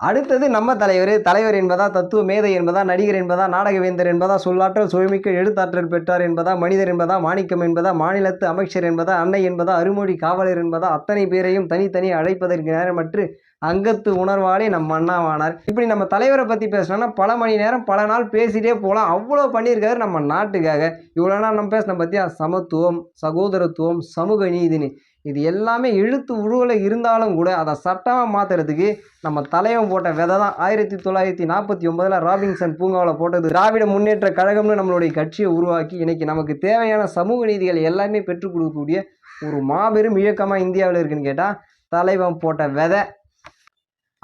அடுத்தது நம்ம தலைவர் தலைவர் என்பதா தத்துவ மேதை என்பதா நடிகர் என்பதா நாடகவேந்தர் என்பதா சொல்லாற்றல் சுயமிக்க எழுத்தாற்றல் பெற்றார் என்பதா மனிதர் என்பதா மாணிக்கம் என்பதா மாநிலத்து அமைச்சர் என்பதா அன்னை என்பதா அருமொழி காவலர் என்பதா அத்தனை பேரையும் தனித்தனி அழைப்பதற்கு நேரமற்று அங்கத்து உணர்வாலே நம் அண்ணாவானார் இப்படி நம்ம தலைவரை பற்றி பேசணும்னா பல மணி நேரம் பல நாள் பேசிட்டே போகலாம் அவ்வளோ பண்ணியிருக்காரு நம்ம நாட்டுக்காக. இவ்வளோ நாள் நம்ம பேசின பற்றியா சமத்துவம் சகோதரத்துவம் சமூக நீதினு இது எல்லாமே எழுத்து உருவல இருந்தாலும் கூட அதை சட்டமாக மாற்றுறதுக்கு நம்ம தலைவன் போட்ட விதை தான். ஆயிரத்தி தொள்ளாயிரத்தி நாற்பத்தி ஒன்பதில் ராபின்சன் பூங்காவில் போட்டது திராவிட முன்னேற்ற கழகம்னு நம்மளுடைய கட்சியை உருவாக்கி இன்றைக்கி நமக்கு தேவையான சமூக நீதிகள் எல்லாமே பெற்றுக் கொடுக்கக்கூடிய ஒரு மாபெரும் இயக்கமாக இந்தியாவில் இருக்குன்னு கேட்டால் தலைவன் போட்ட விதை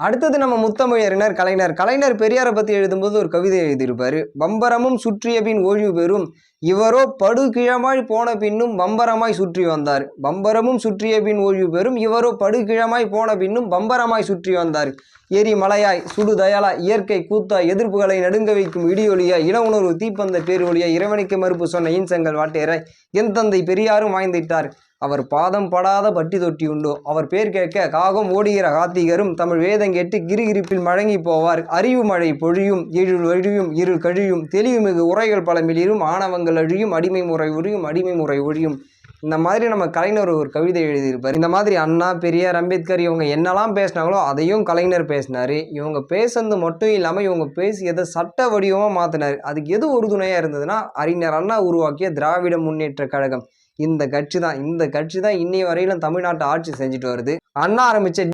அடுத்தது நம்ம முத்தமிழறிஞர் கலைஞர். கலைஞர் பெரியாரை பற்றி எழுதும்போது ஒரு கவிதை எழுதியிருப்பார். பம்பரமும் சுற்றிய பின் ஓய்வு பெறும். இவரோ படுகிழமாய் போன பின்னும் பம்பரமாய் சுற்றி வந்தார். பம்பரமும் சுற்றிய பின் ஓய்வு பெறும். இவரோ படுகிழமாய் போன பின்னும் பம்பரமாய் சுற்றி வந்தார். எரி மலையாய் சுடு இயற்கை கூத்தா எதிர்ப்புகளை நடுங்க வைக்கும் இடியொலியா இன உணர்வு தீப்பந்த பேரொழியா இறைவனுக்கு மறுப்பு சொன்ன ஈன்சங்கள் வாட்டேற என் தந்தை பெரியாரும் வாய்ந்திட்டார். அவர் பாதம் படாத பட்டி தொட்டி உண்டோ? அவர் பேர் கேட்க காகம் ஓடுகிற காத்திகரும் தமிழ் வேதம் கேட்டு கிரிகிரிப்பில் மழங்கி போவார். அறிவு மழை பொழியும் இருள் வழியும் இருள் கழியும் தெளிவுமிகு உரைகள் பல மிளிரும் ஆணவங்கள் அழியும் அடிமை முறை ஒழியும் அடிமை முறை ஒழியும். இந்த மாதிரி நம்ம கலைஞர் ஒரு கவிதை எழுதியிருப்பார். இந்த மாதிரி அண்ணா பெரியார் அம்பேத்கர் இவங்க என்னெல்லாம் பேசினாங்களோ அதையும் கலைஞர் பேசினார். இவங்க பேசுனது மட்டும் இல்லாமல் இவங்க பேசியதை சட்ட வடிவமாக மாற்றினார் அதுக்கு எது உறுதுணையாக இருந்ததுன்னா அறிஞர் அண்ணா உருவாக்கிய திராவிட முன்னேற்ற கழகம். இந்த கட்சி தான் இந்த கட்சி தான் இன்னை வரையிலும் தமிழ்நாட்டை ஆட்சி செஞ்சுட்டு வருது. அண்ணா ஆரம்பிச்ச